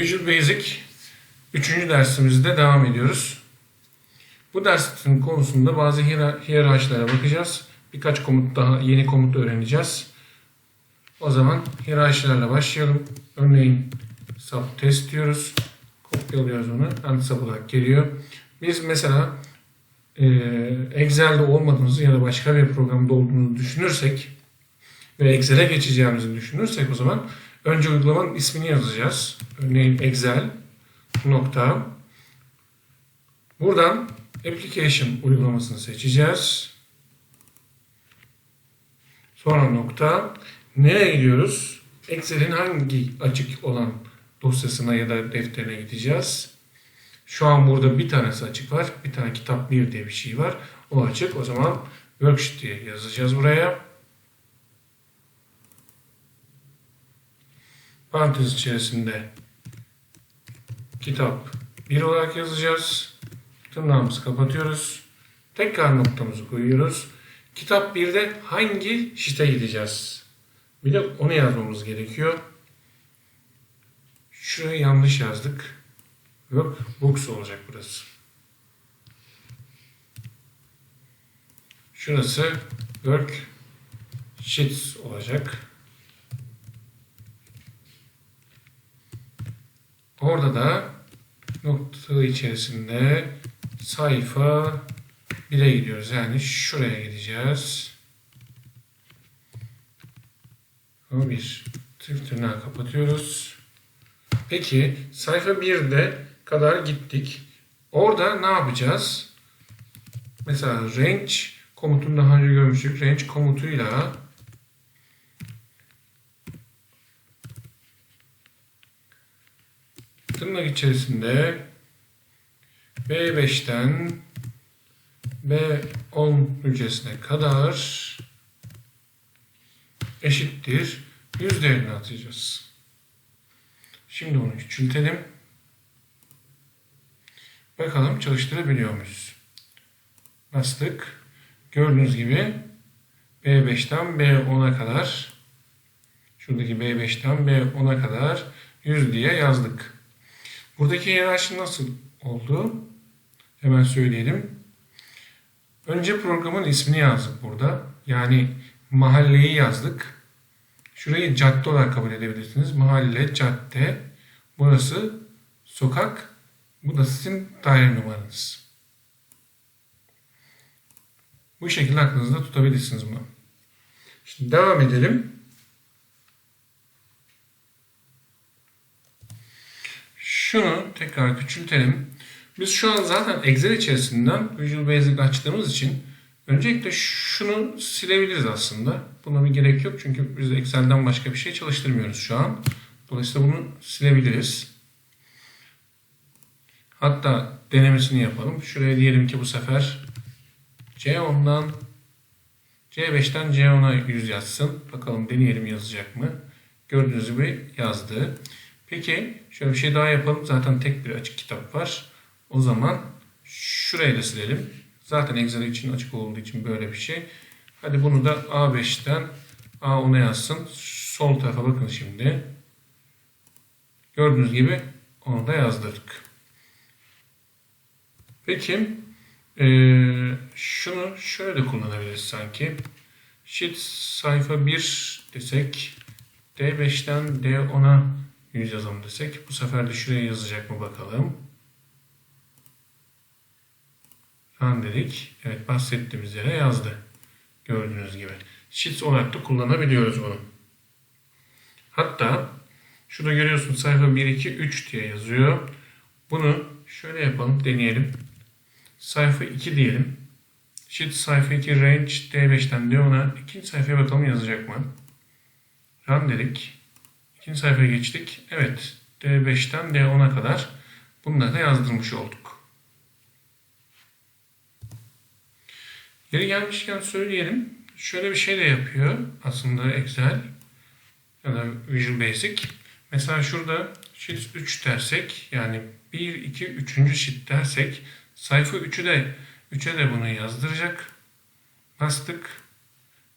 Visual Basic 3. dersimizde devam ediyoruz. Bu dersin konusunda bazı hiyer- hiyerarşilere bakacağız. Birkaç komut daha, yeni komut öğreneceğiz. O zaman hiyerarşilerle başlayalım. Örneğin sub test diyoruz. Kopyalıyoruz onu. And sub olarak geliyor. Biz mesela e, Excel'de olmadığımızı ya da başka bir programda olduğunu düşünürsek ve Excel'e geçeceğimizi düşünürsek o zaman önce uygulamanın ismini yazacağız. Örneğin Excel nokta buradan application uygulamasını seçeceğiz. Sonra nokta nereye gidiyoruz? Excel'in hangi açık olan dosyasına ya da defterine gideceğiz? Şu an burada bir tanesi açık var. Bir tane kitap 1 diye bir şey var. O açık. O zaman worksheet diye yazacağız buraya. Parantez içerisinde kitap 1 olarak yazacağız. Tırnağımızı kapatıyoruz. Tekrar noktamızı koyuyoruz. Kitap 1'de hangi şite gideceğiz? Bir de onu yazmamız gerekiyor. Şurayı yanlış yazdık. Workbooks olacak burası. Şurası Worksheets olacak. Orada da nokta içerisinde sayfa 1'e gidiyoruz. Yani şuraya gideceğiz. O bir. Tık tırnağı kapatıyoruz. Peki sayfa 1'de kadar gittik. Orada ne yapacağız? Mesela range komutunu daha önce görmüştük. Range komutuyla tırnak içerisinde B5'ten B10 hücresine kadar eşittir 100 değerini atacağız. Şimdi onu küçültelim. Bakalım çalıştırabiliyor muyuz? Bastık. Gördüğünüz gibi B5'ten B10'a kadar şuradaki B5'ten B10'a kadar 100 diye yazdık. Buradaki hiyerarşi nasıl oldu? Hemen söyleyelim. Önce programın ismini yazdık burada. Yani mahalleyi yazdık. Şurayı cadde olarak kabul edebilirsiniz. Mahalle, cadde. Burası sokak. Bu da sizin daire numaranız. Bu şekilde aklınızda tutabilirsiniz bunu. Şimdi devam edelim. Şunu tekrar küçültelim. Biz şu an zaten Excel içerisinden Visual Basic açtığımız için öncelikle şunu silebiliriz aslında. Buna bir gerek yok çünkü biz Excel'den başka bir şey çalıştırmıyoruz şu an. Dolayısıyla bunu silebiliriz. Hatta denemesini yapalım. Şuraya diyelim ki bu sefer C10'dan C5'ten C10'a 100 yazsın. Bakalım deneyelim yazacak mı? Gördüğünüz gibi yazdı. Peki şöyle bir şey daha yapalım. Zaten tek bir açık kitap var. O zaman şurayı da silelim. Zaten Excel için açık olduğu için böyle bir şey. Hadi bunu da A5'ten A10'a yazsın. Sol tarafa bakın şimdi. Gördüğünüz gibi onu da yazdırdık. Peki eee, şunu şöyle de kullanabiliriz sanki. Sheet sayfa 1 desek D5'ten D10'a 100 yazalım desek bu sefer de şuraya yazacak mı bakalım. Run dedik. Evet bahsettiğimiz yere yazdı. Gördüğünüz gibi. Sheets olarak da kullanabiliyoruz bunu. Hatta şurada görüyorsun sayfa 1, 2, 3 diye yazıyor. Bunu şöyle yapalım deneyelim. Sayfa 2 diyelim. Sheet sayfa 2 range D5'ten D10'a ikinci sayfaya bakalım yazacak mı? Run dedik. İkinci sayfaya geçtik. Evet. D5'ten D10'a kadar bunları da yazdırmış olduk. Yeri gelmişken söyleyelim. Şöyle bir şey de yapıyor aslında Excel ya da Visual Basic. Mesela şurada sheet 3 dersek yani 1, 2, 3. sheet dersek sayfa 3'ü de 3'e de bunu yazdıracak. Bastık.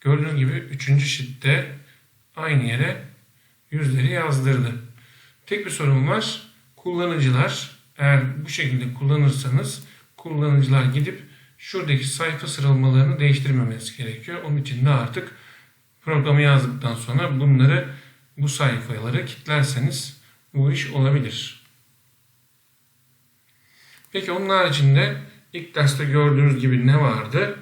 Gördüğünüz gibi 3. sheet'te aynı yere yüzleri yazdırdı. Tek bir sorun var. Kullanıcılar eğer bu şekilde kullanırsanız kullanıcılar gidip şuradaki sayfa sıralamalarını değiştirmemesi gerekiyor. Onun için de artık programı yazdıktan sonra bunları bu sayfaları kilitlerseniz bu iş olabilir. Peki onun haricinde ilk derste gördüğünüz gibi ne vardı?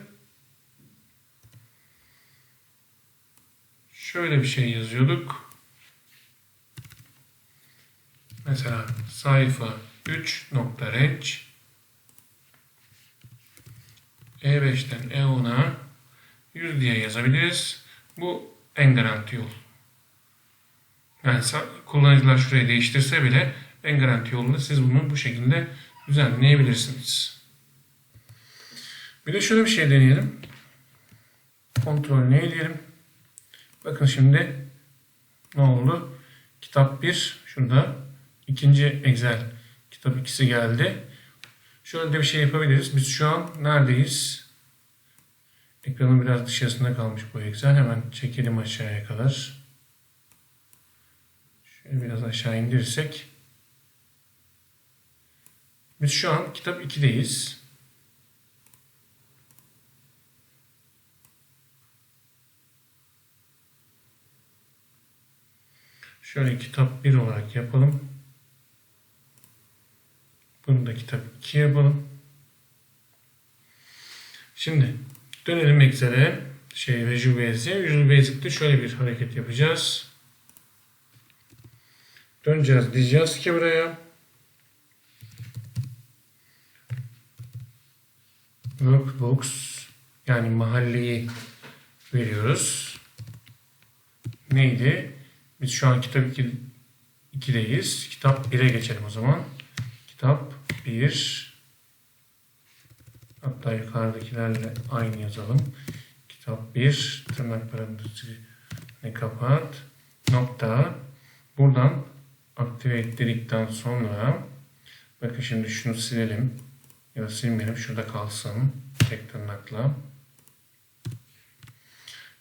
Şöyle bir şey yazıyorduk. Mesela sayfa 3 nokta range E5'ten E10'a 100 diye yazabiliriz. Bu en garanti yol. Yani kullanıcılar şurayı değiştirse bile en garanti yolda siz bunu bu şekilde düzenleyebilirsiniz. Bir de şöyle bir şey deneyelim. Kontrol ne diyelim. Bakın şimdi ne oldu? Kitap 1 şurada. İkinci Excel kitap ikisi geldi. Şöyle de bir şey yapabiliriz. Biz şu an neredeyiz? Ekranın biraz dışarısında kalmış bu Excel. Hemen çekelim aşağıya kadar. Şöyle biraz aşağı indirirsek. Biz şu an kitap 2'deyiz. Şöyle kitap 1 olarak yapalım. Bunu da kitap 2 yapalım. Şimdi dönelim Excel'e. Şey Visual Basic'e. Visual Basic'te şöyle bir hareket yapacağız. Döneceğiz diyeceğiz ki buraya. Workbooks yani mahalleyi veriyoruz. Neydi? Biz şu an kitap 2, 2'deyiz. Kitap 1'e geçelim o zaman. Kitap 1 hatta yukarıdakilerle aynı yazalım. Kitap 1 tırnak parantezini kapat. Nokta. Buradan aktive dedikten sonra bakın şimdi şunu silelim. Ya da silmeyelim. Şurada kalsın. Tek tırnakla.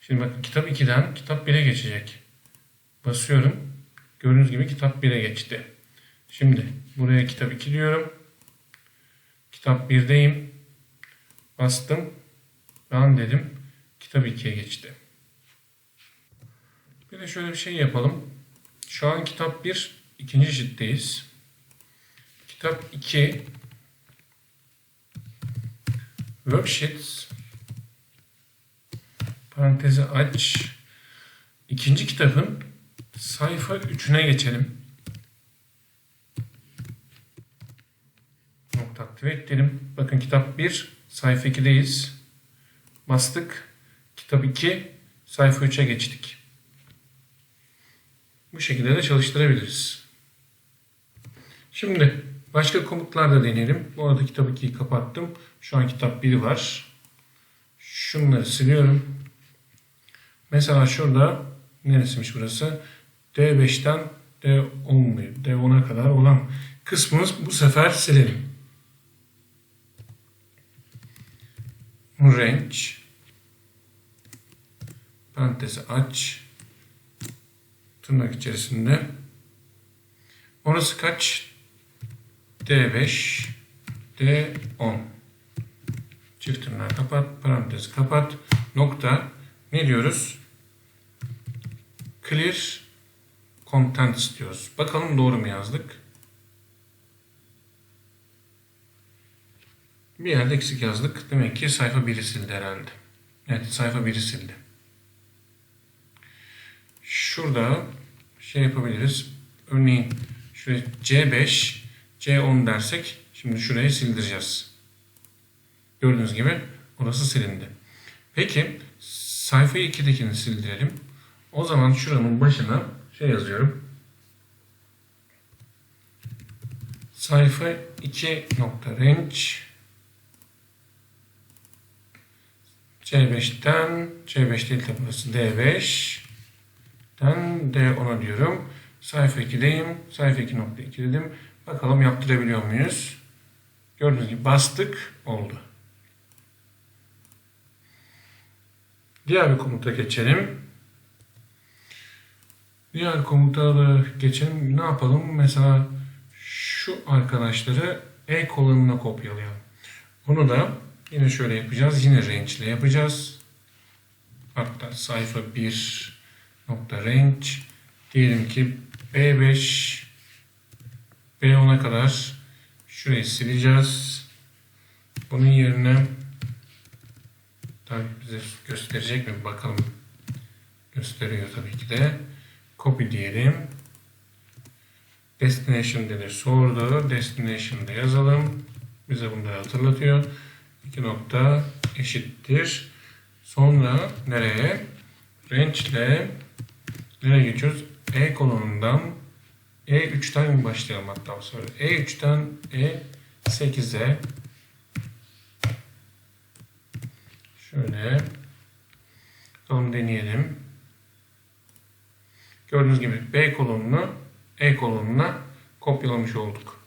Şimdi bakın kitap 2'den kitap 1'e geçecek. Basıyorum. Gördüğünüz gibi kitap 1'e geçti. Şimdi buraya kitap 2 diyorum. Kitap 1'deyim. Bastım. Run dedim. Kitap 2'ye geçti. Bir de şöyle bir şey yapalım. Şu an kitap 1 ikinci ciltteyiz. Kitap 2 Worksheets parantezi aç. İkinci kitabın sayfa 3'üne geçelim. Aktive edelim. Bakın kitap 1 sayfa 2'deyiz. Bastık. Kitap 2 sayfa 3'e geçtik. Bu şekilde de çalıştırabiliriz. Şimdi başka komutlar da deneyelim. Bu arada kitap 2'yi kapattım. Şu an kitap 1 var. Şunları siliyorum. Mesela şurada neresiymiş burası? D5'ten D10 D10'a kadar olan kısmımız bu sefer silelim. Range parantezi aç tırnak içerisinde orası kaç? D5 D10 çift tırnağı kapat parantezi kapat nokta ne diyoruz? Clear content istiyoruz. Bakalım doğru mu yazdık? Bir yerde eksik yazdık. Demek ki sayfa 1'i sildi herhalde. Evet sayfa 1'i sildi. Şurada şey yapabiliriz. Örneğin şuraya C5, C10 dersek şimdi şurayı sildireceğiz. Gördüğünüz gibi orası silindi. Peki sayfa 2'dekini sildirelim. O zaman şuranın başına şey yazıyorum. Sayfa 2 nokta range C5'ten C5 değil tabi burası D5'ten D10'a diyorum. Sayfa 2'deyim. Sayfa 2.2 dedim. Bakalım yaptırabiliyor muyuz? Gördüğünüz gibi bastık. Oldu. Diğer bir komuta geçelim. Diğer komutaları geçelim. Ne yapalım? Mesela şu arkadaşları E kolonuna kopyalayalım. Bunu da yine şöyle yapacağız. Yine range ile yapacağız. Hatta sayfa 1 nokta range diyelim ki B5 B10'a kadar şurayı sileceğiz. Bunun yerine tabii bize gösterecek mi bakalım. Gösteriyor tabii ki de. Copy diyelim. Destination dedi sordu. Destination'da yazalım. Bize bunları hatırlatıyor. 2 nokta eşittir. Sonra nereye? Range ile nereye geçiyoruz? E kolonundan E3'ten başlayalım hatta sefer. E3'ten E8'e şöyle bakalım deneyelim. Gördüğünüz gibi B kolonunu E kolonuna kopyalamış olduk.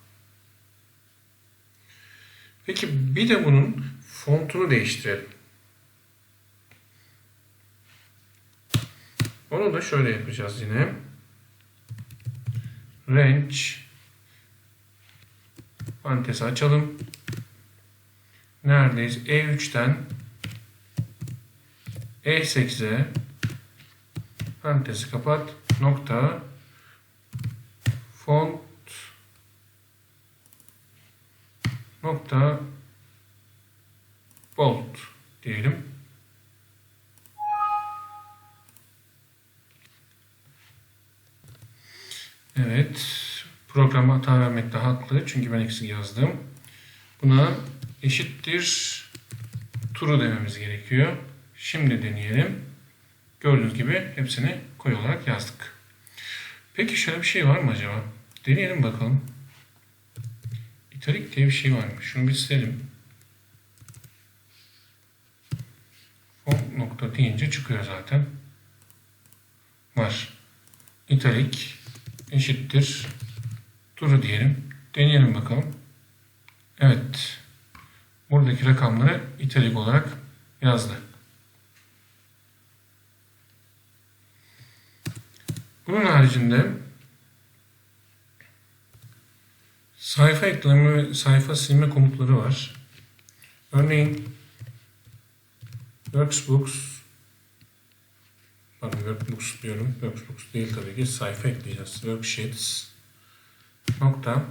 Peki bir de bunun fontunu değiştirelim. Onu da şöyle yapacağız yine. Range parantezi açalım. Neredeyiz? E3'ten E8'e parantezi kapat. Nokta font nokta bold diyelim. Evet. Program hata vermekte haklı. Çünkü ben eksik yazdım. Buna eşittir true dememiz gerekiyor. Şimdi deneyelim. Gördüğünüz gibi hepsini koy olarak yazdık. Peki şöyle bir şey var mı acaba? Deneyelim bakalım. İtalik diye bir şey var mı? Şunu bir silelim. Font nokta deyince çıkıyor zaten. Var. İtalik eşittir true diyelim. Deneyelim bakalım. Evet. Buradaki rakamları italik olarak yazdı. Bunun haricinde sayfa ekleme sayfa silme komutları var. Örneğin Workbooks Pardon Workbooks diyorum. Workbooks değil tabii ki. Sayfa ekleyeceğiz. Worksheets nokta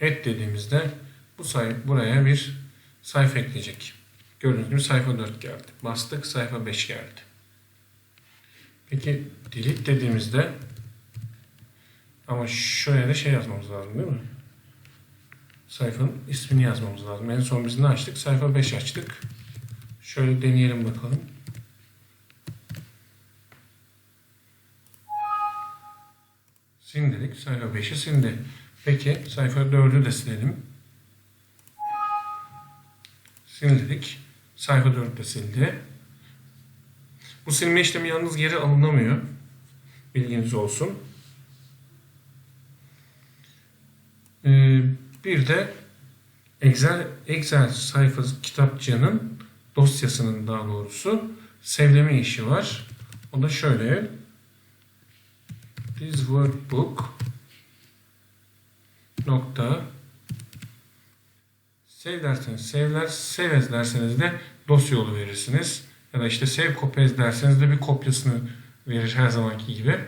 et dediğimizde bu sayfa buraya bir sayfa ekleyecek. Gördüğünüz gibi sayfa 4 geldi. Bastık sayfa 5 geldi. Peki delete dediğimizde ama şuraya da şey yazmamız lazım değil mi? Sayfanın ismini yazmamız lazım. En son biz ne açtık? Sayfa 5 açtık. Şöyle deneyelim bakalım. Sil dedik. Sayfa 5'i sildi. Peki sayfa 4'ü de silelim. Sil dedik. Sayfa 4 de sildi. Bu silme işlemi yalnız geri alınamıyor. Bilginiz olsun. Ee, bir de Excel, Excel sayfa kitapçığının dosyasının daha doğrusu sevleme işi var. O da şöyle. This workbook nokta save derseniz save'ler, save derseniz de dosya yolu verirsiniz. Ya da işte save copy derseniz de bir kopyasını verir her zamanki gibi.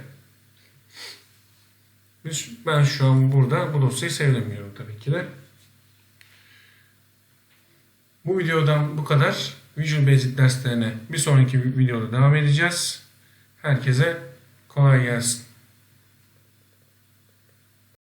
Ben şu an burada bu dosyayı save'lemiyorum tabii ki de. Bu videodan bu kadar. Visual Basic derslerine bir sonraki videoda devam edeceğiz. Herkese kolay gelsin.